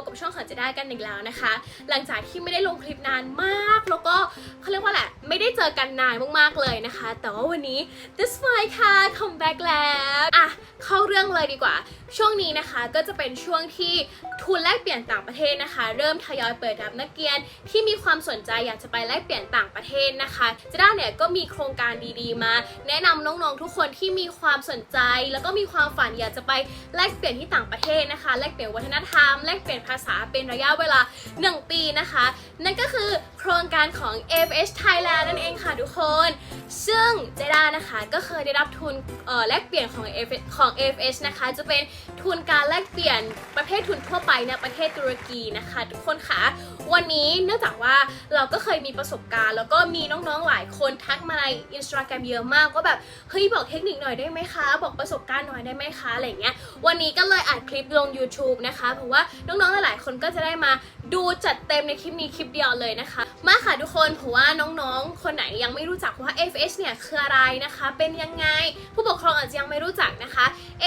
บกับช่องของเจด้กันอีกแล้วนะคะ หลังจากที่ไม่ได้ลงคลิปนานมาก แล้วก็เขาเรียกว่าแหละ ไม่ได้เจอกันนานมากๆเลยนะคะ แต่ว่าวันนี้ this my ค่ะ come back แล้วอะเข้าเรื่องเลยดีกว่า ช่วงนี้นะคะก็จะเป็นช่วงที่ทุนแลกเปลี่ยนต่างประเทศนะคะ เริ่มทยอยเปิดรับนักเรียนที่มีความสนใจอยากจะไปแลกเปลี่ยนต่างประเทศนะคะเจด้าเนี่ยก็มีโครงการดีๆมา แนะนำน้องๆทุกคนที่มีความสนใจ แล้วก็มีความฝันอยากจะไปแลกเปลี่ยนที่ต่างประเทศนะคะ แลกเปลี่ยนวัฒนธรรมแลกเปลี่ยนภาษาเป็นระยะเวลา 1 ปีนะคะ นั่นก็คือโครงการของ FH Thailand นั่นเองค่ะทุกคน ซึ่งเจด้านะคะก็เคยได้รับทุนแลกเปลี่ยนของ f ของ AFH นะคะ จะเป็นทุนการแลกเปลี่ยนประเภททุนทั่วไปในประเทศตุรกีนะคะ ทุกคนคะวันนี้เนื่องจากว่าเราก็เคยมีประสบการณ์ แล้วก็มีน้องๆหลายคนทักมาใน Instagram เยอะมากว่าแบบเฮ้ยบอกเทคนิคหน่อยได้ไหมคะ บอกประสบการณ์หน่อยได้ไหมคะอะไรเงี้ยวันนี้ก็เลยอัดคลิปลง YouTube นะคะเพราะว่าน้องๆหลายๆคนก็จะได้มาดูจัดเต็มในคลิปนี้คลิปเดียวเลยนะคะ มาค่ะทุกคนเพราะว่าน้องๆ คนไหนยังไม่รู้จักว่า FH เนี่ยคืออะไรนะคะ เป็นยังไง ผู้ปกครองอาจจะยังไม่รู้จักนะคะ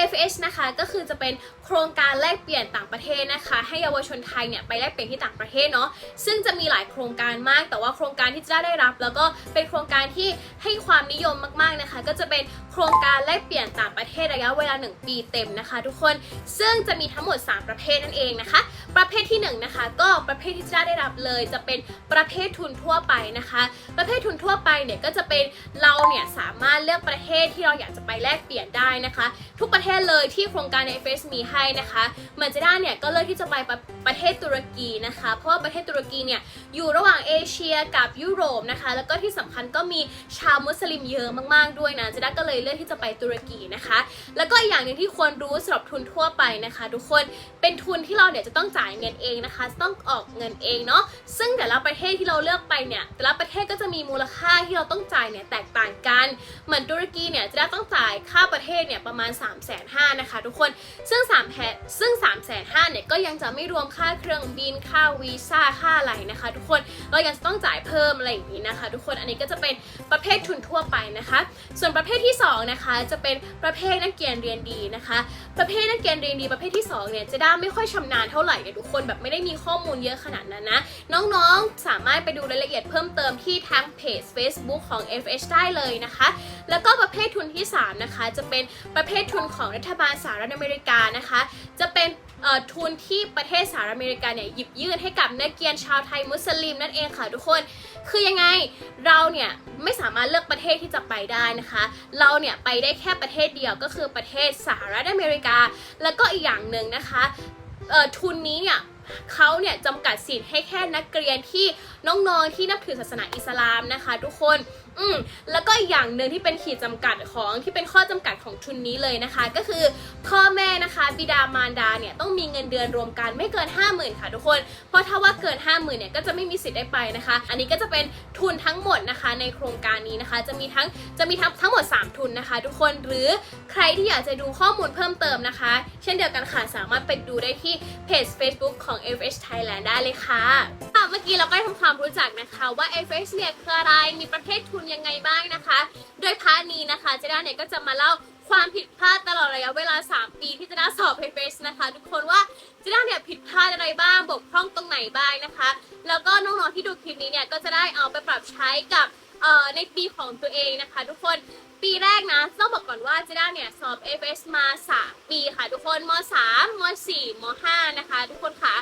FH นะคะก็คือจะเป็นโครงการแลกเปลี่ยนต่างประเทศนะคะ ให้เยาวชนไทยเนี่ยไปแลกเปลี่ยนที่ต่างประเทศเนาะซึ่งจะมีหลายโครงการมาก แต่ว่าโครงการที่จะได้รับ แล้วก็เป็นโครงการที่ให้ความนิยมมากๆนะคะ ก็จะเป็นโครงการแลกเปลี่ยนต่างประเทศระยะเวลา 1 ปีเต็มนะคะ ทุกคนซึ่งจะมีทั้งหมด 3 ประเภทนั่นเองนะคะ ประเภทที่ 1 นะคะ ก็ประเภทที่จะได้รับเลย จะเป็นประเภททุนทั่วไปนะคะ ประเภททุนทั่วไปเนี่ยก็จะเป็นเราเนี่ยสามารถเลือกประเทศที่เราอยากจะไปแลกเปลี่ยนได้นะคะ ทุกประเทศเลยที่โครงการใน FS มีให้นะคะเหมือนเจด้เนี่ยก็เลือกที่จะไปประประเทศตุรกีนะคะ เพราะว่าประเทศตุรกีเนี่ยอยู่ระหว่างเอเชียกับยุโรปนะคะ แล้วก็ที่สำคัญก็มีชาวมุสลิมเยอะมากๆด้วยนะเจด้ก็เลยเลือกที่จะไปตุรกีนะคะ แล้วก็อีกอย่างหนึ่งที่ควรรู้สำหรับทุนทั่วไปนะคะ ทุกคนเป็นทุนที่เราเนี่ยจะต้องจ่ายเงินเองนะคะต้องออกเงินเองเนาะซึ่งแต่ละประเทศที่เราเลือกไปเนี่ยแต่ละประเทศก็จะมีมูลค่าที่เราต้องจ่ายเนี่ยแตกต่างกัน เหมือนตุรกีเนี่ยจะได้ต้องจ่ายค่าประเทศเนี่ยประมาณ 3 5 0 0 0นะคะทุกคนซึ่ง3แพซึ่ง 3 5 0 0 0เนี่ยก็ยังจะไม่รวมค่าเครื่องบินค่าวีซ่าค่าอะไรนะคะ ทุกคนเรายังต้องจ่ายเพิ่มอะไรอย่างนี้นะคะ ทุกคนอันนี้ก็จะเป็นประเภททุนทั่วไปนะคะ ส่วนประเภทที่สองนะคะจะเป็นประเภทนักเรียนเรียนดีนะคะ ประเภทนักเรียนเรียนดีประเภทที่สองเนี่ยจะได้ไม่ค่อยชำนาญเท่าไหร่เนี่ยทุกคนแบบไม่ได้มีข้อมูลเยอะขนาดนั้นนะน้องๆสามารถไปดูรายละเอียดเพิ่มเติมที่ทางเพจ Facebook ของ FH ได้ได้เลยนะคะ แล้วก็ประเภททุนที่ 3 นะคะ จะเป็นประเภททุนของรัฐบาลสหรัฐอเมริกานะคะ จะเป็นทุนที่ประเทศสหรัฐอเมริกาเนี่ยหยิบยื่นให้กับนักเรียนชาวไทยมุสลิมนั่นเองค่ะทุกคน คือยังไงเราเนี่ยไม่สามารถเลือกประเทศที่จะไปได้นะคะ เราเนี่ยไปได้แค่ประเทศเดียวก็คือประเทศสหรัฐอเมริกา แล้วก็อีกอย่างหนึ่งนะคะทุนนี้เนี่ยเขาเนี่ยจำกัดสิทธิ์ให้แค่นักเรียนที่น้องๆที่นับถือศาสนาอิสลามนะคะ ทุกคน อืมแล้วก็อีกอย่างหนึ่งที่เป็นขีดจำกัดของที่เป็นข้อจำกัดของทุนนี้เลยนะคะ ก็คือพ่อแม่นะคะบิดามารดาเนี่ยต้องมีเงินเดือนรวมกันไม่เกิน 50,000 ค่ะทุกคน เพราะถ้าว่าเกิน 50,000เนี่ยก็จะไม่มีสิทธิ์ได้ไปนะคะ อันนี้ก็จะเป็นทุนทั้งหมดนะคะในโครงการนี้นะคะ จะมีทั้งจะมีทั้งทั้งหมด 3 ทุนนะคะ ทุกคนหรือใครที่อยากจะดูข้อมูลเพิ่มเติมนะคะ เช่นเดียวกันค่ะสามารถไปดูได้ที่เพจ Facebook ของ FH Thailand ได้เลยค่ะเมื่อกี้เราก็ได้ทำความรู้จักนะคะว่า FH เนี่ยคืออะไรมีประเภททุนยังไงบ้างนะคะ โดยพาร์ทนี้นะคะเจด้าเนี่ยก็จะมาเล่าความผิดพลาดตลอดระยะเวลา 3 ปีที่เจด้าสอบ FH นะคะ ทุกคนว่าเจด้าเนี่ยผิดพลาดอะไรบ้าง บกพร่องตรงไหนบ้างนะคะ แล้วก็น้องๆที่ดูคลิปนี้เนี่ยก็จะได้เอาไปปรับใช้กับในปีของตัวเองนะคะ ทุกคนปีแรกนะต้องบอกก่อนว่าเจด้าเนี่ยสอบ FS มา 3 ปีค่ะ ทุกคนม 3ม4ม5นะคะ ทุกคนค่ะ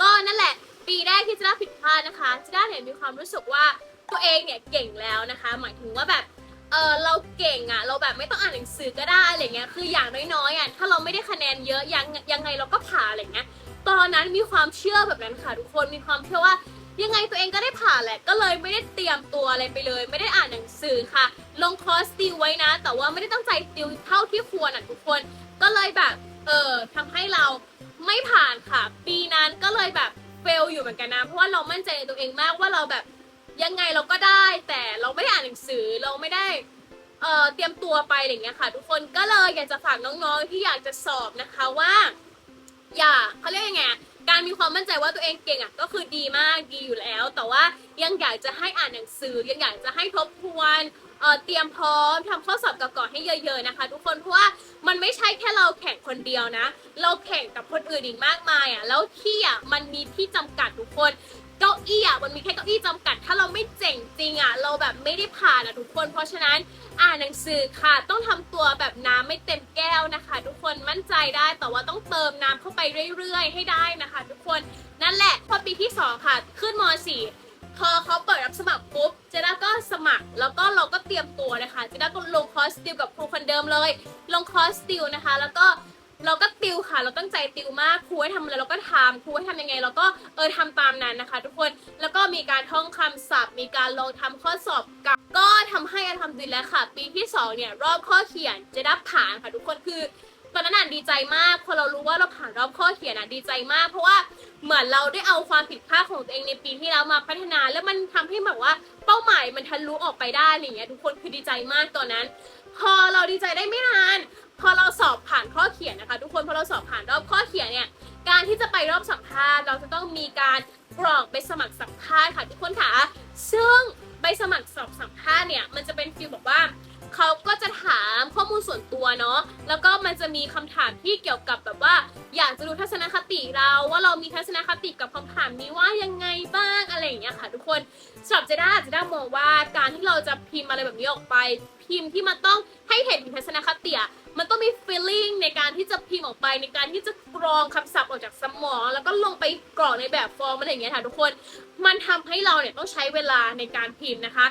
ก็นั่นแหละ ปีแรกที่เจด้าผิดพลาดนะคะเจด้าเนี่ยมีความรู้สึกว่า ตัวเองเนี่ยเก่งแล้วนะคะ หมายถึงว่าแบบเออเราเก่งอะ่ะเราแบบไม่ต้องอ่านหนังสือก็ได้อะไรเงี้ยคืออย่างน้อยๆอะถ้าเราไม่ได้คะแนนเยอะยังยังไงเราก็ผ่านอะไรเงี้ยตอนนั้นมีความเชื่อแบบนั้นค่ะทุกคนมีความเชื่อว่ายังไงตัวเองก็ได้ผ่านแหละ ก็เลยไม่ได้เตรียมตัวอะไรไปเลย ไม่ได้อ่านหนังสือค่ะ ลงคอร์สติวไว้นะ แต่ว่าไม่ได้ตั้งใจติวเท่าที่ควรอะทุกคน ก็เลยแบบเออทำให้เราไม่ผ่านค่ะ ปีนั้นก็เลยแบบเฟลอยู่เหมือนกันนะ เพราะว่าเรามั่นใจในตัวเองมากว่าเราแบบ ยังไงเราก็ได้ แต่เราไม่ได้อ่านหนังสือเราไม่ได้เอ่อเตรียมตัวไปอะไรอย่างเงี้ยค่ะ ทุกคนก็เลยอยากจะฝากน้องๆที่อยากจะสอบนะคะว่า อย่าเขาเรียกยังไงการมีความมั่นใจว่าตัวเองเก่งอะก็คือดีมากดีอยู่แล้ว แต่ว่ายังอยากจะให้อ่านหนังสือ ยังอยากจะให้ทบทวนเอ่อเตรียมพร้อมทำข้อสอบก่อนๆให้เยอะ ๆนะคะ ทุกคนเพราะว่ามันไม่ใช่แค่เราแข่งคนเดียวนะ เราแข่งกับคนอื่นอีกมากมายอะแล้วที่อะมันมีที่จำกัดทุกคน เก้าอี้อะมันมีแค่เก้าอี้จำกัด ถ้าเราไม่เจ๋งจริงอะเราแบบไม่ได้ผ่านอะทุกคน เพราะฉะนั้นอ่านหนังสือค่ะ ต้องทำตัวแบบน้ำไม่เต็มแก้วนะคะ ทุกคนมั่นใจได้แต่ว่าต้องเติมน้ำเข้าไปเรื่อยๆ ให้ได้นะคะ ทุกคนนั่นแหละพอปีที่สองค่ะ ขึ้นม .4 พอเขาเปิดรับสมัครปุ๊บ เจด้าก็สมัคร แล้วก็เราก็เตรียมตัวนะคะ เจด้าก็ลงคอร์สติวกับครูคนเดิมเลย ลงคอร์สติวนะคะ แล้วก็ เราก็ติวค่ะ เราตั้งใจติวมากครูให้ทำอะไรเราก็ทำครูให้ทำยังไง เราก็เออทำตามนั้นนะคะ ทุกคนแล้วก็มีการท่องคำศัพท์ มีการลองทำข้อสอบกับ ก็ทำให้อาทำดีแล้วค่ะ ปีที่สองเนี่ยรอบข้อเขียนจะได้ผ่านค่ะ ทุกคนคือตอนนั้นน่ะดีใจมาก พอเรารู้ว่าเราผ่านรอบข้อเขียนอะดีใจมาก เพราะว่าเหมือนเราได้เอาความผิดพลาดของตัวเองในปีที่แล้วมาพัฒนา แล้วมันทำให้แบบว่าเป้าหมายมันทะลุออกไปได้อะไรเงี้ยทุกคนคือดีใจมากตอนนั้น พอเราดีใจได้ไม่นานพอเราสอบผ่านข้อเขียนนะคะ ทุกคนพอเราสอบผ่านรอบข้อเขียนเนี่ยการที่จะไปรอบสัมภาษณ์เราจะต้องมีการกรอกไปสมัครสัมภาษณ์ค่ะทุกคนค่ะซึ่งใบสมัครสอบสัมภาษณ์เนี่ยมันจะเป็นฟีลแบบว่าเขาก็จะถามข้อมูลส่วนตัวเนาะ แล้วก็มันจะมีคำถามที่เกี่ยวกับแบบว่า อยากจะดูทัศนคติเราว่าเรามีทัศนคติกับคำถามนี้ว่ายังไงบ้างอะไรอย่างเงี้ยค่ะ ทุกคนสำหรับเจด้าเจด้ามองว่าการที่เราจะพิมพ์อะไรแบบนี้ออกไป พิมพ์ที่มันต้องให้เห็นถึงทัศนคติอะ มันต้องมี feeling ในการที่จะพิมพ์ออกไปในการที่จะกรองคำศัพท์ออกจากสมอง แล้วก็ลงไปกรอกในแบบฟอร์มอะไรอย่างเงี้ยค่ะทุกคน มันทำให้เราเนี่ยต้องใช้เวลาในการพิมพ์นะคะ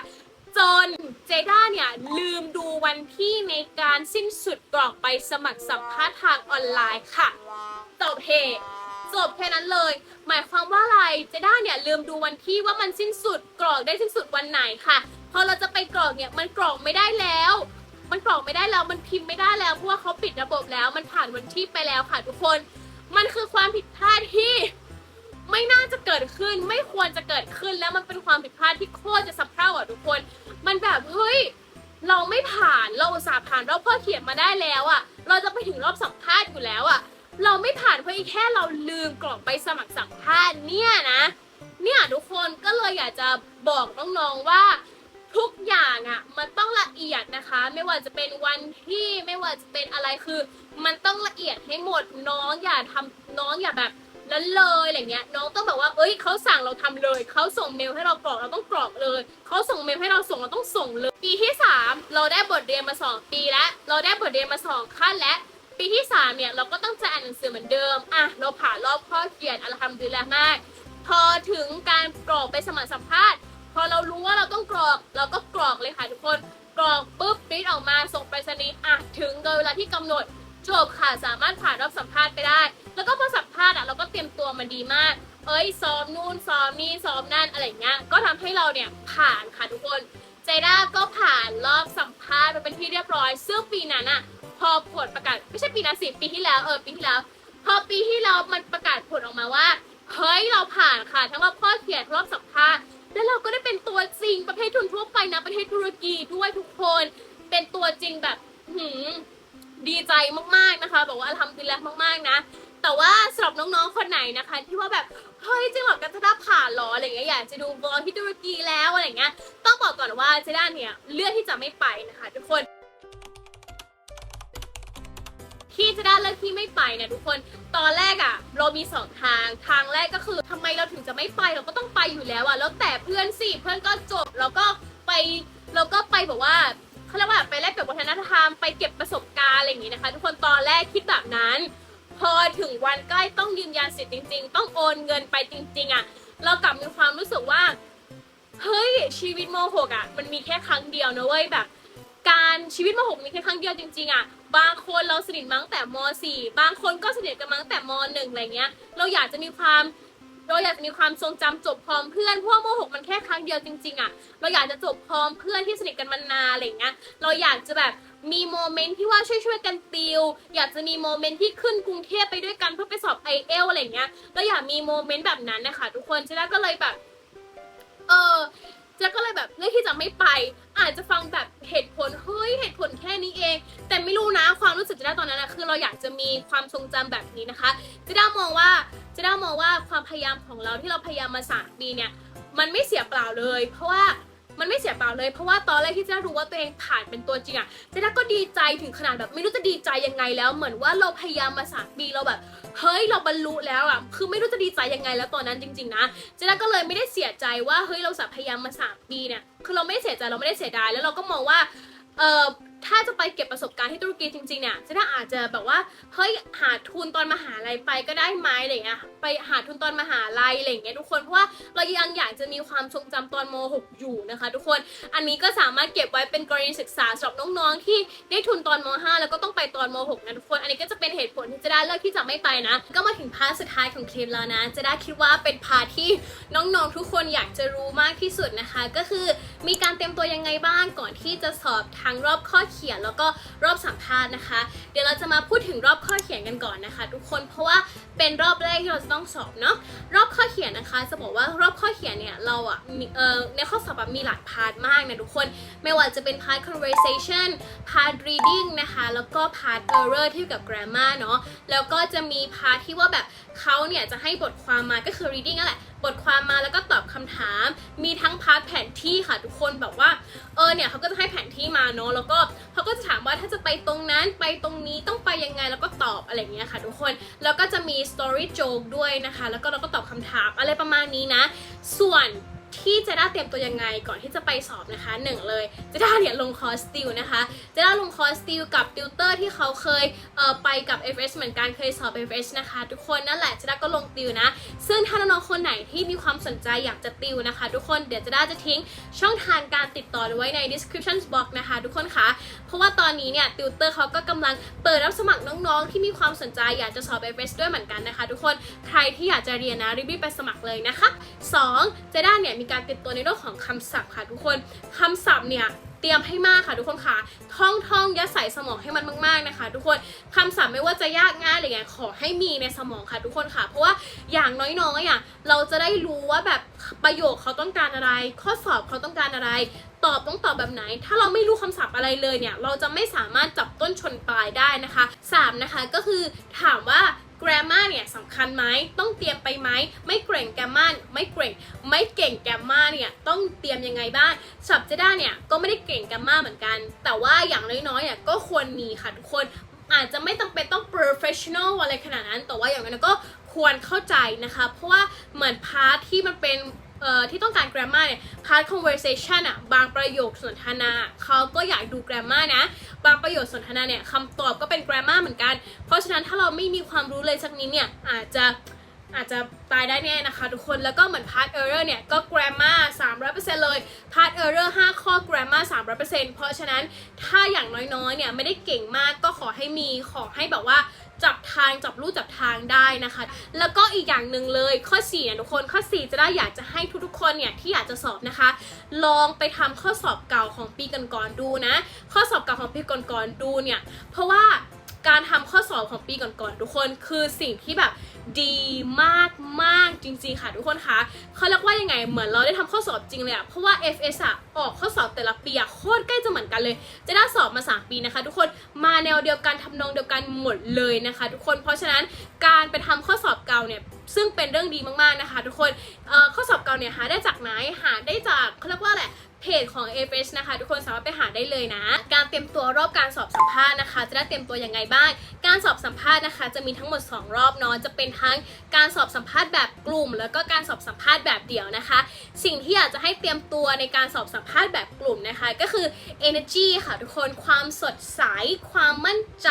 จนเจด้าเนี่ยลืมดูวันที่ในการสิ้นสุดกรอกไปสมัครสัมภาษณ์ทางออนไลน์ค่ะจบเหตุจบแค่นั้นเลย หมายความว่าอะไรเจด้าเนี่ยลืมดูวันที่ว่ามันสิ้นสุดกรอกได้สิ้นสุดวันไหนค่ะ พอเราจะไปกรอกเนี่ยมันกรอกไม่ได้แล้ว มันกรอกไม่ได้แล้ว มันพิมพ์ไม่ได้แล้วเพราะว่าเขาปิดระบบแล้ว มันผ่านวันที่ไปแล้วค่ะทุกคน มันคือความผิดพลาดที่ไม่น่าจะเกิดขึ้น ไม่ควรจะเกิดขึ้นแล้วมันเป็นความผิดพลาดที่โคตรจะสะเพร่าอะทุกคน มันแบบเฮ้ยเราไม่ผ่านเราอุตส่าห์ผ่านรอบข้อเขียนมาได้แล้วอะเราจะไปถึงรอบสัมภาษณ์อยู่แล้วอะ เราไม่ผ่านเพราะแค่เราลืมกรอกไปสมัครสัมภาษณ์เนี่ยนะ เนี่ยทุกคนก็เลยอยากจะบอกน้องๆว่า ทุกอย่างอะมันต้องละเอียดนะคะ ไม่ว่าจะเป็นวันที่ไม่ว่าจะเป็นอะไรคือ มันต้องละเอียดให้หมดน้องอย่าทำน้องอย่าแบบนั้นเลยอะไรเงี้ยน้องต้องแบบว่า เอ้ยเขาสั่งเราทำเลยเขาส่งเมลให้เรากรอกเราต้องกรอกเลยเขาส่งเมลให้เราส่งเราต้องส่งเลย ปีที่ 3 เราได้บทเรียนมา 2 ปีแล้ว เราได้บทเรียนมา 2 ขั้นและปีที่ 3 เนี่ยเราก็ต้องจะอ่านหนังสือเหมือนเดิมอะเราผ่านรอบข้อเขียนอัลฮัมดุลิลละมาก พอถึงการกรอกไปสมัครสัมภาษณ์ พอเรารู้ว่าเราต้องกรอกเราก็กรอกเลยค่ะทุกคน กรอกปุ๊บปริ้นออกมาส่งไปรษณีย์อะถึงโดยเวลาที่กำหนดจบค่ะสามารถผ่านรอบสัมภาษณ์ไปได้ แล้วก็พอสัมภาษณ์อะเราก็เตรียมตัวมาดีมาก เอ้ยซ้อมนู่นซ้อมนี่ซ้อมนั่นอะไรเงี้ยก็ทำให้เราเนี่ยผ่านค่ะทุกคนเจด้าก็ผ่านรอบสัมภาษณ์ไปเป็นที่เรียบร้อย ซึ่งปีนั้นอะพอผลประกาศไม่ใช่ปีนั้นสิปีที่แล้วเออปีที่แล้ว พอปีที่แล้วมันประกาศผลออกมาว่าเฮ้ยเราผ่านค่ะ ทั้งรอบข้อเขียนรอบสัม เราก็ได้เป็นตัวจริงประเภททุนทั่วไปนะประเทศตุรกีด้วยทุกคน เป็นตัวจริงแบบหืมดีใจมากๆนะคะบอกว่าทำดีแล้วมากๆนะ แต่ว่าสำหรับน้องๆคนไหนนะคะ ที่ว่าแบบเฮ้ยจริงหรอกันจะได้ผ่านหรออะไรเงี้ยอยากจะดูบอลที่ตุรกีแล้วอะไรเงี้ยต้องบอกก่อนว่าเจด้าเนี่ยเลือกที่จะไม่ไปนะคะ ทุกคน ที่เจด้าเลือกที่ไม่ไปนะทุกคน ตอนแรกอะ่ะ เรามีสองทาง ทางแรกก็คือทำไมเราถึงจะไม่ไปเราก็ต้องไปอยู่แล้วอะ่ะ แล้วแต่เพื่อนสิเพื่อนก็จบแล้วก็ไปเราก็ไปแบบว่าเขาเรียกว่าไปแลกเปลี่ยนวัฒนธรรมไปเก็บประสบการณ์อะไรอย่างนี้นะคะ ทุกคนตอนแรกคิดแบบนั้น พอถึงวันใกล้ต้องยืนยันสิทธิ์จริง ๆ ต้องโอนเงินไปจริง ๆอะ่ะเรากลับมีความรู้สึกว่าเฮ้ยชีวิตโมหกอะมันมีแค่ครั้งเดียวนะเว้ยแบบ การชีวิตมหกมีแค่ครั้งเดียวจริงๆอะบางคนเราสนิทมั้งแต่มสี่บางคนก็สนิทกันมั้งแต่มหนึ่งอะไรเงี้ย เราอยากจะมีความเราอยากจะมีความทรงจำจบพร้อมเพื่อนเพราะว่ามหกมันแค่ครั้งเดียวจริงๆอะเราอยากจะจบพร้อมเพื่อนที่สนิทกันมานานอะไรเงี้ยเราอยากจะแบบมีโมเมนต์ที่ว่าช่วยๆกันติว อยากจะมีโมเมนต์ที่ขึ้นกรุงเทพไปด้วยกันเพื่อไปสอบไอเอลอะไรเงี้ยเราอยากมีโมเมนต์แบบนั้นนะคะทุกคนฉะนั้นก็เลยแบบเออ เจ๊ก็เลยแบบเลือกที่จะไม่ไป อาจจะฟังแบบเหตุผลเฮ้ยเหตุผลแค่นี้เอง แต่ไม่รู้นะความรู้สึกเจะได้ตอนนั้นนะคือเราอยากจะมีความทรงจำแบบนี้นะคะเจะได้ามองว่าเจะได้ามองว่าความพยายามของเราที่เราพยายามมาสามปีเนี่ยมันไม่เสียเปล่าเลย เพราะว่า มันไม่เสียเปล่าเลย เพราะว่าตอนแรกที่เจ๊รู้ว่าตัวเองผ่านเป็นตัวจริงอะเจ๊ด้าก็ดีใจถึงขนาดแบบไม่รู้จะดีใจยังไงแล้ว เหมือนว่าเราพยายามมาสามปีเราแบบ เฮ้ยเราบรรลุแล้วอะคือไม่รู้จะดีใจยังไงแล้วตอนนั้นจริง ๆ นะเจด้าก็เลยไม่ได้เสียใจว่าเฮ้ยเราสัพยายามมาสามปีเนี่ยคือเราไม่เสียใจเราไม่ได้เสียดายแล้วเราก็มองว่าเออ ถ้าจะไปเก็บประสบการณ์ที่ตุรกีจริงๆเนี่ยเจด้าอาจจะแบบว่าเฮ้ยหาทุนตอนมหาลัยไปก็ได้ไหมอะไรเงี้ยไปหาทุนตอนมหาลัยอะไรเงี้ยทุกคนเพราะว่าเรายังอยากจะมีความทรงจำตอนม .6 อยู่นะคะ ทุกคนอันนี้ก็สามารถเก็บไว้เป็นกรณีศึกษาสำหรับน้องๆที่ได้ทุนตอนม .5 แล้วก็ต้องไปตอนม .6 นะทุกคนอันนี้ก็จะเป็นเหตุผลที่จะได้เลือกที่จะไม่ไปนะ ก็มาถึงพาร์ทสุดท้ายของคลิปแล้วนะ จะได้คิดว่าเป็นพาร์ทที่น้องๆทุกคนอยากจะรู้มากที่สุดนะคะ ก็คือมีการเตรียมตัวยังไงบ้างก่อนที่จะสอบทั้งรอบข้อเขียนแล้วก็รอบสัมภาษณ์นะคะ เดี๋ยวเราจะมาพูดถึงรอบข้อเขียนกันก่อนนะคะ ทุกคนเพราะว่าเป็นรอบแรกที่เราจะต้องสอบเนาะรอบข้อเขียนนะคะ จะบอกว่ารอบข้อเขียนเนี่ยเราอะเอ่อในข้อสอบมีหลายพาร์ทมากนะทุกคนไม่ว่าจะเป็นพาร์ท conversation พาร์ท reading นะคะแล้วก็พาร์ท error ที่เกี่ยวกับ grammar เนาะแล้วก็จะมีพาร์ทที่ว่าแบบเขาเนี่ยจะให้บทความมาก็คือ reading นั่นแหละ บทความมาแล้วก็ตอบคำถาม มีทั้งพาร์ทแผนที่ค่ะทุกคนแบบว่า เออเนี่ยเขาก็จะให้แผนที่มาเนาะ แล้วก็เขาก็จะถามว่าถ้าจะไปตรงนั้นไปตรงนี้ต้องไปยังไงแล้วก็ตอบอะไรเงี้ยค่ะทุกคน แล้วก็จะมี story joke ด้วยนะคะ แล้วก็เราก็ตอบคำถามอะไรประมาณนี้นะ ส่วน ที่เจด้เตรียมตัวยังไงก่อนที่จะไปสอบนะคะหนึ่งเลยเจด้เนี่ยลงคอร์สติวนะคะเจด้ลงคอร์สติวกับติวเตอร์ที่เขาเคยเอ่อไปกับ FS เหมือนกันเคยสอบ FS นะคะ ทุกคนนั่นแหละเจด้ก็ลงติวนะ ซึ่งถ้าน้องๆคนไหนที่มีความสนใจอยากจะติวนะคะ ทุกคนเดี๋ยวเจด้จะทิ้งช่องทางการติดต่อไว้ใน description box นะคะ ทุกคนคะ ราะว่าตอนนี้เนี่ยติวเตอร์เขาก็กำลังเปิดรับสมัครน้องๆ ที่มีความสนใจอยากจะสอบ f อ s ด้วยเหมือนกันนะคะ ทุกคนใครที่อยากจะเรียนนะรีบไปสมัครเลยนะคะ 2. เจด้าเนี่ยมีการติดตัวในเรื่องของคำศัพท์ค่ะ ทุกคนคำศัพท์เนี่ยเตรียมให้มากค่ะทุกคนค่ะ ท่องท่องยัดใส่สมองให้มันมาก ๆนะคะ ทุกคนคำศัพท์ไม่ว่าจะยากง่ายอะไรเงี้ยขอให้มีในสมองค่ะ ทุกคนค่ะ เพราะว่าอย่างน้อยๆอะเราจะได้รู้ว่าแบบประโยคเขาต้องการอะไร ข้อสอบเขาต้องการอะไร อบต้องตอบแบบไหน ถ้าเราไม่รู้คำศัพท์อะไรเลยเนี่ย เราจะไม่สามารถจับต้นชนปลายได้นะคะ 3 นะคะก็คือถามว่า grammar เนี่ยสำคัญไหมต้องเตรียมไปไหมไม่เก่ง grammar ไม่เก่ง ไม่เก่ง grammar เนี่ยต้องเตรียมยังไงบ้างสับเจด้าเนี่ยก็ไม่ได้เก่ง grammar เหมือนกัน แต่ว่าอย่างน้อยๆเนี่ยก็ควรมีค่ะทุกคนอาจจะไม่จำเป็นต้อง professional อะไรขนาดนั้น แต่ว่าอย่างน้อยก็ควรเข้าใจนะคะ เพราะว่าเหมือนพาร์ทที่มันเป็น ที่ต้องการ grammar เนี่ย part conversation อะบางประโยคสนทนาเขาก็อยากดู grammar นะ บางประโยคสนทนาเนี่ยคำตอบก็เป็น grammar เหมือนกัน เพราะฉะนั้นถ้าเราไม่มีความรู้เลยสักนิดเนี่ยอาจจะอาจจะตายได้แน่นะคะทุกคน แล้วก็เหมือน part error เนี่ย ก็ grammar 300%เลย part error 5 ข้อ grammar 300%เพราะฉะนั้นถ้าอย่างน้อยๆ เนี่ย ไม่ได้เก่งมากก็ขอให้มี ขอให้แบบว่า ทางจับรูจับทางได้นะคะ แล้วก็อีกอย่างหนึ่งเลยข้อ4เนี่ยทุกคนข้อ 4 จะได้อยากจะให้ทุกๆ คนเนี่ยที่อยากจะสอบนะคะ ลองไปทำข้อสอบเก่าของปีก่อนๆดูนะ ข้อสอบเก่าของปีก่อนๆดูเนี่ย เพราะว่าการทำข้อสอบของปีก่อนๆทุกคนคือสิ่งที่แบบ ดีมากมากจริงๆค่ะทุกคนคะเขาเรียกว่ายังไงเหมือนเราได้ทำข้อสอบจริงเลยอะเพราะว่า FS อะออกข้อสอบแต่ละปีอะโคตรใกล้จะเหมือนกันเลย จะได้สอบมา 3 ปีนะคะ ทุกคนมาแนวเดียวกันทำนองเดียวกันหมดเลยนะคะ ทุกคนเพราะฉะนั้นการไปทำข้อสอบเก่าเนี่ยซึ่งเป็นเรื่องดีมากๆนะคะ ทุกคนข้อสอบเก่าเนี่ยหาได้จากไหนหาได้จากเขา เรียกว่าอะไรเพจของ a f s นะคะ ทุกคนสามารถไปหาได้เลยนะ การเตรียมตัวรอบการสอบสัมภาษณ์นะคะ จะได้เตรียมตัวยังไงบ้าง การสอบสัมภาษณ์นะคะ จะมีทั้งหมด 2 รอบเนาะจะเป็นทั้งการสอบสัมภาษณ์แบบกลุ่ม แล้วก็การสอบสัมภาษณ์แบบเดี่ยวนะคะ สิ่งที่อยากจะให้เตรียมตัวในการสอบสัมภาษณ์แบบกลุ่มนะคะ ก็คือ energy ค่ะทุกคนความสดใสความมั่นใจ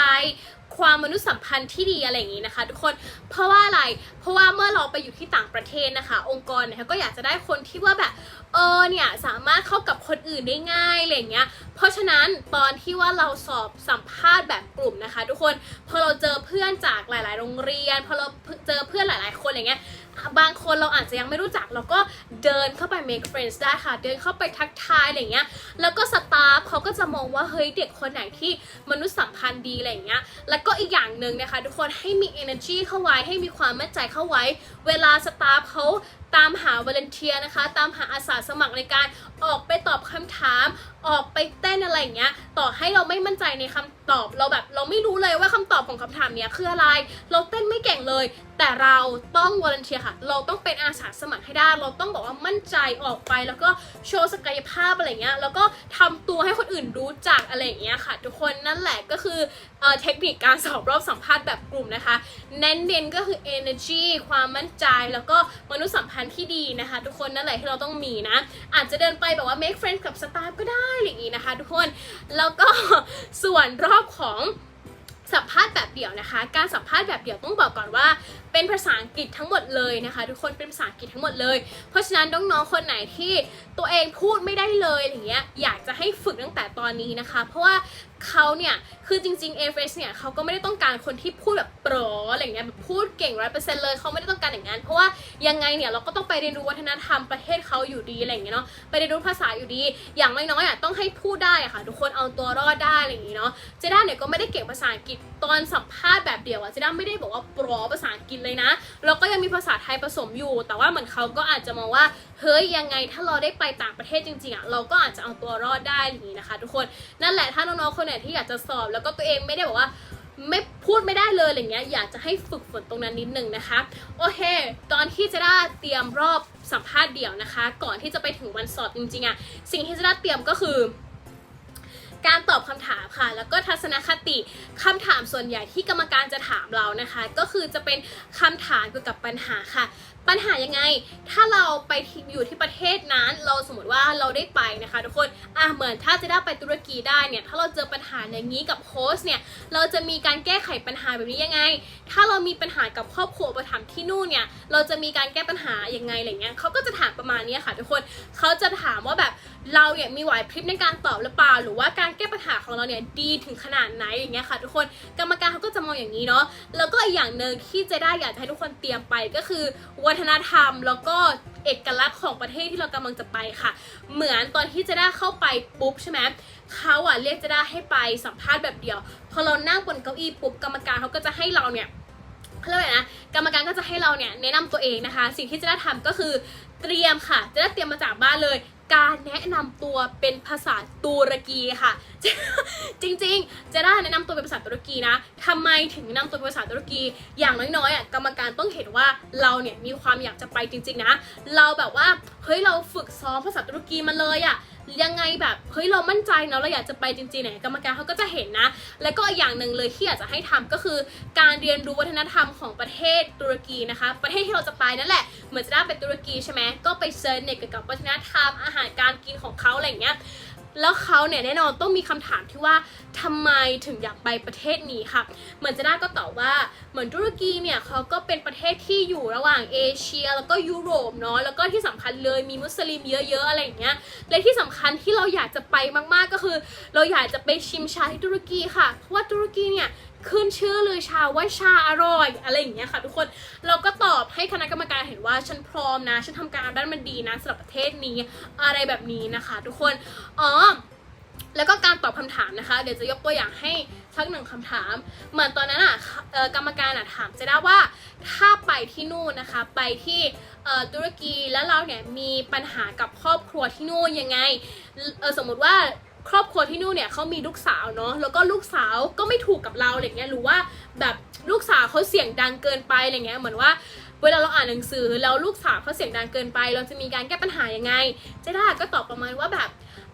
ความมนุษยสัมพันธ์ที่ดีอะไรอย่างนี้นะคะ ทุกคนเพราะว่าอะไรเพราะว่าเมื่อเราไปอยู่ที่ต่างประเทศนะคะ องค์กรเนี่ยก็อยากจะได้คนที่ว่าแบบเออเนี่ยสามารถเข้ากับคนอื่นได้ง่ายอะไรอย่างเงี้ยเพราะฉะนั้นตอนที่ว่าเราสอบสัมภาษณ์แบบกลุ่มนะคะ ทุกคนพอเราเจอเพื่อนจากหลาย ๆ โรงเรียนพอเราเจอเพื่อนหลาย ๆ คนอะไรเงี้ย บางคนเราอาจจะยังไม่รู้จักเราก็เดินเข้าไป make friends ได้ค่ะ เดินเข้าไปทักทายอะไรเงี้ย แล้วก็สตาฟเขาก็จะมองว่าเฮ้ยเด็กคนไหนที่มนุษยสัมพันธ์ดีอะไรเงี้ย แล้วก็อีกอย่างหนึ่งนะคะ ทุกคนให้มี energy เข้าไว้ให้มีความมั่นใจเข้าไว้ เวลาสตาฟเขา ตามหาวอลเนเทียนะคะ ตามหาอาสาสมัครในการออกไปตอบคำถาม ออกไปเต้นอะไรอย่างเงี้ย ต่อให้เราไม่มั่นใจในคำตอบเราแบบเราไม่รู้เลยว่าคำตอบของคำถามเนี้ยคืออะไร เราเต้นไม่เก่งเลย แต่เราต้องวอลเนเทียค่ะ เราต้องเป็นอาสาสมัครให้ได้ เราต้องบอกว่ามั่นใจออกไปแล้วก็โชว์ศักยภาพอะไรเงี้ย แล้วก็ทำตัวให้คนอื่นรู้จักอะไรอย่างเงี้ยค่ะ ทุกคนนั่นแหละก็คือ เทคนิคการสอบรอบสัมภาษณ์แบบกลุ่มนะคะ เน้นเด่นก็คือ energy ความมั่นใจแล้วก็มนุษยสัมพันธ์ที่ดีนะคะ ทุกคนนั่นแหละที่เราต้องมีนะ อาจจะเดินไปแบบว่า make friends กับสตาฟก็ได้อะไรอย่างงี้นะคะ ทุกคนแล้วก็ส่วนรอบของสัมภาษณ์แบบเดี่ยวนะคะ การสัมภาษณ์แบบเดี่ยวต้องบอกก่อนว่า เป็นภาษาอังกฤษทั้งหมดเลยนะคะ ทุกคนเป็นภาษาอังกฤษทั้งหมดเลย เพราะฉะนั้นน้องๆคนไหนที่ตัวเองพูดไม่ได้เลยอย่างเงี้ยอยากจะให้ฝึกตั้งแต่ตอนนี้นะคะ เพราะว่าเขาเนี่ยคือจริงๆ a f s เนี่ยเขาก็ไม่ได้ต้องการคนที่พูดแบบโปรอะไรเงี้ยแบบพูดเก่งร้อยเปอร์เซ็นต์เลยเขาไม่ได้ต้องการอย่างนั้นเพราะว่ายังไงเนี่ยเราก็ต้องไปเรียนรู้วัฒนธรรมประเทศเขาอยู่ดีอะไรเงี้ยเนาะไปเรียนรู้ภาษาอยู่ดี อย่างน้อยๆอะต้องให้พูดได้อะค่ะ ทุกคนเอาตัวรอดได้อะไรอย่างงี้เนาะเจด้าเนี่ยก็ไม่ได้เก่งภาษาอังกฤษตอนสัมภาษณ์แบบเดียวอะเจด้าไม่ได้บอกว่าโปรภาษาอังกฤษเลยนะ แล้วก็ยังมีภาษาไทยผสมอยู่ แต่ว่าเหมือนเขาก็อาจจะมองว่า เฮ้ยยังไงถ้าเราได้ไปต่างประเทศจริงๆอะเราก็อาจจะเอาตัวรอดได้อย่างนี้นะคะ ทุกคนนั่นแหละถ้าน้องๆคนไหนที่อยากจะสอบ แล้วก็ตัวเองไม่ได้บอกว่าไม่พูดไม่ได้เลยอะไรเงี้ยอยากจะให้ฝึกฝนตรงนั้นนิดนึงนะคะ โอเค ตอนที่จะได้เตรียมรอบสัมภาษณ์เดี่ยวนะคะ ก่อนที่จะไปถึงวันสอบจริงๆอะสิ่งที่จะได้เตรียมก็คือ การตอบคำถามค่ะ แล้วก็ทัศนคติคำถามส่วนใหญ่ที่กรรมการจะถามเรานะคะ ก็คือจะเป็นคำถามเกี่ยวกับปัญหาค่ะ ปัญหายังไง ถ้าเราไปอยู่ที่ประเทศนั้น เราสมมติว่าเราได้ไปนะคะ ทุกคนอะเหมือนถ้าจะได้ไปตุรกีได้เนี่ย ถ้าเราเจอปัญหาอย่างนี้กับโค้ชเนี่ย เราจะมีการแก้ไขปัญหาแบบนี้ยังไง ถ้าเรามีปัญหากับครอบครัวประถมที่นู่นเนี่ย เราจะมีการแก้ปัญหายังไงอะไรเงี้ยเขาก็จะถามประมาณนี้ค่ะ ทุกคนเขาจะถามว่าแบบเราเนี่ยมีไหวพริบในการตอบหรือเปล่า หรือว่าการแก้ปัญหาของเราเนี่ยดีถึงขนาดไหนอย่างเงี้ยค่ะ ทุกคนกรรมการเขาก็จะมองอย่างนี้เนาะแล้วก็อีกอย่างหนึ่งที่เจะได้อยากจะให้ทุกคนเตรียมไปก็คือวัฒนธรรม แล้วก็เอกลักษณ์ของประเทศที่เรากำลังจะไปค่ะ เหมือนตอนที่เจะได้เข้าไปปุ๊บใช่ไหมเขาอะเรียกเจะได้ให้ไปสัมภาษณ์แบบเดียว พอเรานั่งบนเก้าอี้ปุ๊บกรรมการเขาก็จะให้เราเนี่ยเขาเรียกว่านะกรรมการก็จะให้เราเนี่ยแนะนำตัวเองนะคะ สิ่งที่จะได้ทำก็คือเตรียมค่ะ จะได้เตรียมมาจากบ้านเลย การแนะนำตัวเป็นภาษาตุรกีค่ะ จริงๆ จะได้แนะนำตัวเป็นภาษาตุรกีนะทำไมถึงนำตัวเป็นภาษาตุรกี อย่างน้อยๆอะกรรมการต้องเห็นว่าเราเนี่ยมีความอยากจะไปจริง ๆ นะ เราแบบว่าเฮ้ยเราฝึกซ้อมภาษาตุรกีมาเลยอะ ยังไงแบบเฮ้ยเรามั่นใจเนาะเราอยากจะไปจริงๆเนี่ยกรรมการเขาก็จะเห็นนะ แล้วก็อีกอย่างหนึ่งเลยที่อยากจะให้ทำก็คือ การเรียนรู้วัฒนธรรมของประเทศตุรกีนะคะ ประเทศที่เราจะไปนั่นแหละเหมือนจะได้ไปตุรกีใช่ไหมก็ไปเซิร์ชเน็ตเกี่ยวกับวัฒนธรรมอาหารการกินของเขาอะไรอย่างเงี้ย แล้วเขาเนี่ยแน่นอนต้องมีคำถามที่ว่าทำไมถึงอยากไปประเทศนี้ค่ะ เหมือนจะได้ก็ตอบว่าเหมือนตุรกีเนี่ยเขาก็เป็นประเทศที่อยู่ระหว่างเอเชีย แล้วก็ยุโรปเนาะแล้วก็ที่สำคัญเลยมีมุสลิมเยอะๆอะไรอย่างเงี้ยและที่สำคัญที่เราอยากจะไปมากๆก็คือ เราอยากจะไปชิมชาที่ตุรกีค่ะเพราะว่าตุรกีเนี่ย ขึ้นชื่อลือชาว่าชาอร่อย อะไรอย่างเงี้ยค่ะทุกคนเราก็ตอบให้คณะกรรมการเห็นว่าฉันพร้อมนะ ฉันทำการด้านมันดีนะสำหรับประเทศนี้อะไรแบบนี้นะคะ ทุกคนอ๋อแล้วก็การตอบคำถามนะคะ เดี๋ยวจะยกตัวอย่างให้สักหนึ่งคำถาม เหมือนตอนนั้นอะกรรมการอะถามเจะได้ว่าถ้าไปที่นู่นนะคะ ไปที่ตุรกีแล้วเราเนี่ยมีปัญหากับครอบครัวที่นู่นยังไงสมมุติว่า ครอบครัวที่นู่นเนี่ยเขามีลูกสาวเนาะแล้วก็ลูกสาวก็ไม่ถูกกับเราอะไรเงี้ยหรือว่าแบบลูกสาวเขาเสียงดังเกินไปอะไรเงี้ยเหมือนว่าเวลาเราอ่านหนังสือแล้วลูกสาวเขาเสียงดังเกินไป เราจะมีการแก้ปัญหายังไงเจด้าก็ตอบประมาณว่าแบบ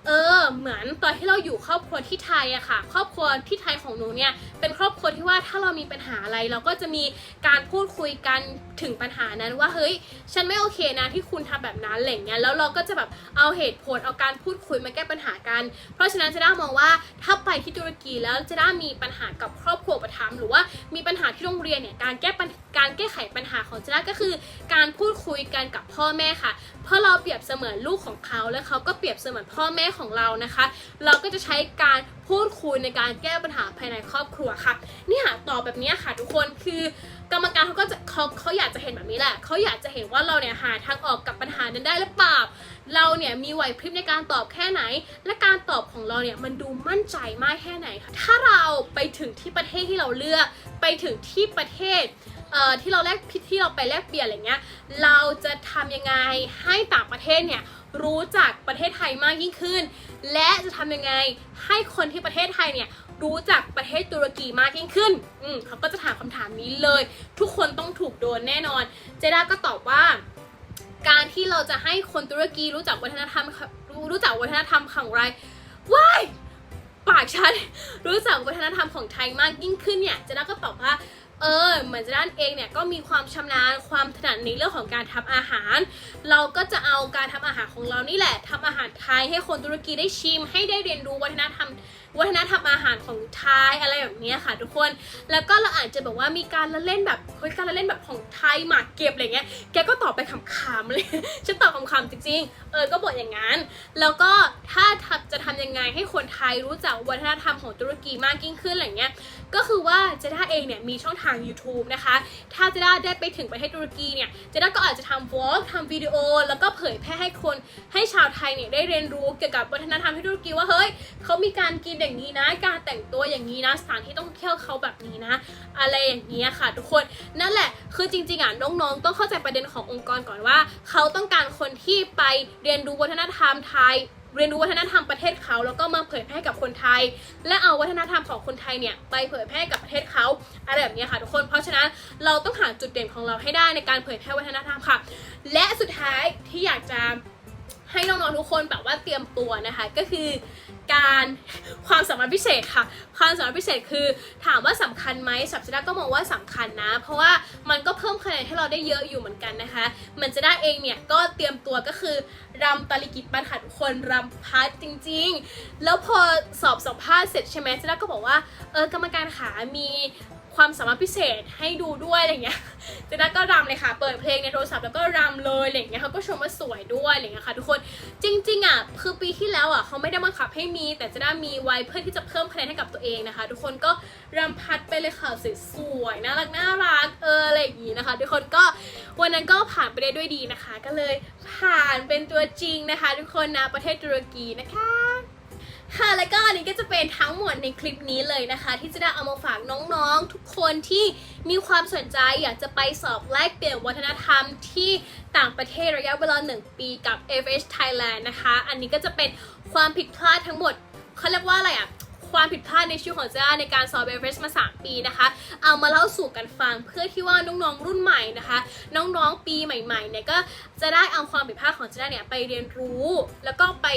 เออเหมือนตอนที่เราอยู่ครอบครัวที่ไทยอะค่ะ ครอบครัวที่ไทยของหนูเนี่ยเป็นครอบครัวที่ว่าถ้าเรามีปัญหาอะไร เราก็จะมีการพูดคุยกันถึงปัญหานั้นว่าเฮ้ยฉันไม่โอเคนะที่คุณทำแบบนั้นอะไรเงี้ยแล้วเราก็จะแบบเอาเหตุผลเอาการพูดคุยมาแก้ปัญหากัน เพราะฉะนั้นเจะได้มองว่าถ้าไปที่ตุรกีแล้วเจะได้มีปัญหากับครอบครัวประถมหรือว่ามีปัญหาที่โรงเรียนเนี่ยการแก้ปัญการแก้ไขปัญหาของเจะได้ก็คือ การพูดคุยกันกับพ่อแม่ค่ะเพราะเราเปรียบเสมือนลูกของเขาและเขาก็เปรียบเสมือนพ่อแม่ของเรานะคะ เราก็จะใช้การพูดคุยในการแก้ปัญหาภายในครอบครัวค่ะเนี่ยตอบแบบนี้ค่ะทุกคนคือกรรมการเขาก็จะเขาเขาอยากจะเห็นแบบนี้แหละเขาอยากจะเห็นว่าเราเนี่ยหาทางออกกับปัญหานั้นได้หรือเปล่าเราเนี่ยมีไหวพริบในการตอบแค่ไหน และการตอบของเราเนี่ยมันดูมั่นใจมากแค่ไหนค่ะถ้าเราไปถึงที่ประเทศที่เราเลือก ไปถึงที่ประเทศเอ่อที่เราแลกที่เราไปแลกเปลี่ยนอะไรเงี้ยเราจะทำยังไงให้ต่างประเทศเนี่ย รู้จักประเทศไทยมากยิ่งขึ้น และจะทำยังไงให้คนที่ประเทศไทยเนี่ยรู้จักประเทศตุรกีมากยิ่งขึ้น อืมเขาก็จะถามคำถามนี้เลย ทุกคนต้องถูกโดนแน่นอน เจด้าก็ตอบว่า การที่เราจะให้คนตุรกีรู้จักวัฒนธรรมรู้รู้จักวัฒนธรรมของไรว้ายปากฉันรู้จักวัฒนธรรมของไทยมากยิ่งขึ้นเนี่ยเจด้าก็ตอบว่า เออเหมือนเจด้านเองเนี่ยก็มีความชำนาญความถนัดในเรื่องของการทำอาหาร เราก็จะเอาการทำอาหารของเรานี่แหละทำอาหารไทยให้คนตุรกีได้ชิม ให้ได้เรียนรู้วัฒนธรรมวัฒนธรรมอาหารของไทยอะไรแบบนี้ค่ะ ทุกคน แล้วก็เราอาจจะแบบว่ามีการละเล่นแบบเฮ้ยการละเล่นแบบของไทยหมากเก็บอะไรเงี้ย แกก็ตอบไปขำๆเลย ฉันตอบขำๆจริงๆ เออ ก็บอกอย่างนั้น แล้วก็ถ้าทจะทำยังไงให้คนไทยรู้จักวัฒนธรรมของตุรกีมากยิ่งขึ้นอะไรเงี้ย ก็คือว่าเจด้าเองเนี่ยมีช่องทาง YouTube นะคะ ถ้าเจด้าได้ไปถึงประเทศตุรกีเนี่ย เจด้าก็อาจจะทำวอล์กทำวิดีโอ แล้วก็เผยแพร่ให้คนให้ชาวไทยเนี่ยได้เรียนรู้เกี่ยวกับวัฒนธรรมที่ตุรกีว่าเฮ้ยเขามีการกินอย่างนี้นะ การแต่งตัวอย่างนี้นะ สถานที่ต้องเที่ยวเขาแบบนี้นะ อะไรอย่างเงี้ค่ะ ทุกคนนั่นแหละ คือจริงๆอะน้องๆต้องเข้าใจประเด็นขององค์กรก่อนว่า เขาต้องการคนที่ไปเรียนรู้วัฒนธรรมไทยเรียนรู้วัฒนธรรมประเทศเขาแล้วก็มาเผยแพร่กับคนไทย และเอาวัฒนธรรมของคนไทยเนี่ยไปเผยแพร่กับประเทศเขาอะไรแบบนี้ค่ะทุกคนเพราะฉะนั้นเราต้องหาจุดเด่นของเราให้ได้ในการเผยแพร่วัฒนธรรมค่ะ และสุดท้ายที่อยากจะ ให้น้องๆทุกคนแบบว่าเตรียมตัวนะคะ ก็คือการความสามารถพิเศษค่ะ ความสามารถพิเศษคือถามว่าสำคัญไหมสับจิดาก็มองว่าสำคัญนะ เพราะว่ามันก็เพิ่มคะแนนให้เราได้เยอะอยู่เหมือนกันนะคะ มันจะได้เองเนี่ยก็เตรียมตัวก็คือรำตาลิกิตบันค่ะทุกคนรำพัดจริง ๆ แล้วพอสอบสัมภาษณ์เสร็จใช่ไหมจิดาก็บอกว่าเออกรรมการขามี ความสามารถพิเศษให้ดูด้วยอะไรเงี้ยเจด้าก็รำเลยค่ะ เปิดเพลงในโทรศัพท์แล้วก็รำเลยอะไรเงี้ยเขาก็ชมว่าสวยด้วยอะไรเงี้ยค่ะทุกคนจริง ๆอะคือปีที่แล้วอะเขาไม่ได้บังคับให้มี แต่เจด้ามีไว้เพื่อที่จะเพิ่มคะแนนให้กับตัวเองนะคะ ทุกคนก็รำพัดไปเลยค่ะสวยๆน่ารักน่ารักเอออะไรอย่างงี้นะคะ ทุกคนก็วันนั้นก็ผ่านไปได้ด้วยดีนะคะ ก็เลยผ่านเป็นตัวจริงนะคะ ทุกคนนะประเทศตุรกีนะคะ ค่ะแล้วก็อันนี้ก็จะเป็นทั้งหมดในคลิปนี้เลยนะคะ ที่จะได้เอามาฝากน้องๆ ทุกคนที่มีความสนใจอยากจะไปสอบแลกเปลี่ยนวัฒนธรรมที่ต่างประเทศระยะเวลา 1 ปีกับ FH Thailand นะคะ อันนี้ก็จะเป็นความผิดพลาดทั้งหมดเขาเรียกว่าอะไรอะความผิดพลาดในชีวิตของเจ้าในการสอบ f h มา 3 ปีนะคะ เอามาเล่าสู่กันฟังเพื่อที่ว่าน้องๆรุ่นใหม่นะคะ น้องๆปีใหม่ๆเนี่ยก็จะได้เอาความผิดพลาดของเจ้าเนี่ยไปเรียนรู้ แล้วก็ไป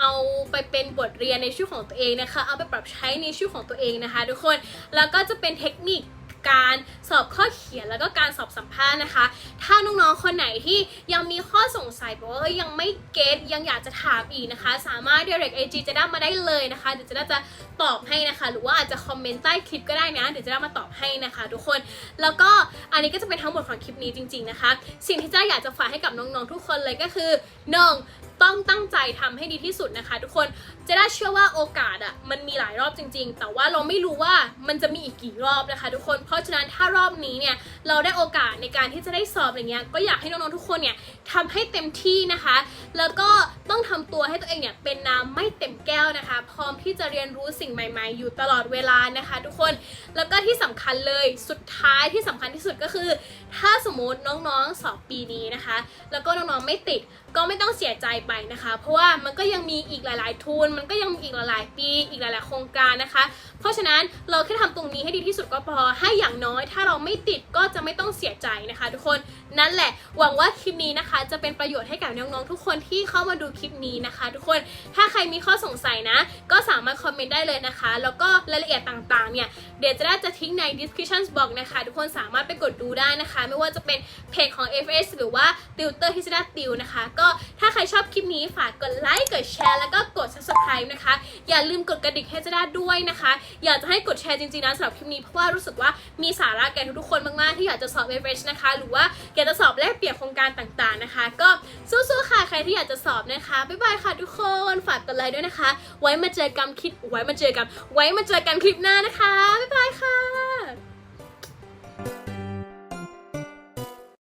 เอาไปเป็นบทเรียนในชีวิตของตัวเองนะคะ เอาไปปรับใช้ในชีวิตของตัวเองนะคะ ทุกคน แล้วก็จะเป็นเทคนิค การสอบข้อเขียนแล้วก็การสอบสัมภาษณ์นะคะ ถ้าน้องๆคนไหนที่ยังมีข้อสงสัยบอกว่ายังไม่เก็ตยังอยากจะถามอีกนะคะ สามารถ direct IG จะได้มาได้เลยนะคะเดี๋ยวจะได้จะตอบให้นะคะ หรือว่าอาจจะคอมเมนต์ใต้คลิปก็ได้นะเดี๋ยวจะได้มาตอบให้นะคะ ทุกคนแล้วก็อันนี้ก็จะเป็นทั้งหมดของคลิปนี้จริง ๆนะคะ สิ่งที่เจ้าอยากจะฝากให้กับน้องๆทุกคนเลยก็คือหนึ่งต้องตั้งใจทำให้ดีที่สุดนะคะ ทุกคนจะได้เชื่อว่าโอกาสอะ่ะมันมีหลายรอบจริง ๆ แต่ว่าเราไม่รู้ว่ามันจะมีอีกกี่รอบนะคะ ทุกคนเพราะฉะนั้นถ้ารอบนี้เนี่ยเราได้โอกาสในการที่จะได้สอบอย่างเงี้ยก็อยากให้น้องๆทุกคนเนี่ยทำให้เต็มที่นะคะ แล้วก็ต้องทำตัวให้ตัวเองเนี่ยเป็นน้ำไม่เต็มแก้วนะคะ พร้อมที่จะเรียนรู้สิ่งใหม่ ๆ อยู่ตลอดเวลานะคะ ทุกคนแล้วก็ที่สำคัญเลยสุดท้ายที่สำคัญที่สุดก็คือ ถ้าสมมติน้องๆสอบปีนี้นะคะ แล้วก็น้องๆไม่ติด ก็ไม่ต้องเสียใจไปนะคะ เพราะว่ามันก็ยังมีอีกหลาย ๆ ทุน มันก็ยังมีอีกหลาย ๆ ปี อีกหลาย ๆ โครงการนะคะ เพราะฉะนั้นเราแค่ทำตรงนี้ให้ดีที่สุดก็พอ ให้อย่างน้อย ถ้าเราไม่ติดก็จะไม่ต้องเสียใจนะคะ ทุกคน นั่นแหละ หวังว่าคลิปนี้นะคะ จะเป็นประโยชน์ให้กับน้อง ๆ ทุกคนที่เข้ามาดูคลิปนี้นะคะ ทุกคน ถ้าใครมีข้อสงสัยนะ ก็สามารถคอมเมนต์ได้เลยนะคะ แล้วก็รายละเอียดต่าง ๆ เนี่ย เดี๋ยวจะได้จะทิ้งใน description box นะคะ ทุกคนสามารถไปกดดูได้นะคะ ไม่ว่าจะเป็นเพจของ FS หรือว่าติวเตอร์ที่จะได้ติวนะคะ ก็ถ้าใครชอบคลิปนี้ฝากกดไลค์กดแชร์แล้วก็กด subscribe นะคะ อย่าลืมกดกระดิ่งให้จะได้ด้วยนะคะ อยากจะให้กดแชร์จริงๆนะสำหรับคลิปนี้เพราะว่ารู้สึกว่ามีสาระแก่ทุกๆคนมากๆที่อยากจะสอบ FS นะคะ หรือว่าอยากจะสอบแลกเปลี่ยนโครงการต่างๆนะคะ ก็สู้ๆค่ะใครที่อยากจะสอบนะคะบ๊ายบายค่ะทุกคนฝากกดไลค์ด้วยนะคะ ไว้มาเจอกันคลิปไว้มาเจอกันไว้มาเจอกันคลิปหน้านะคะบ๊ายบายค่ะ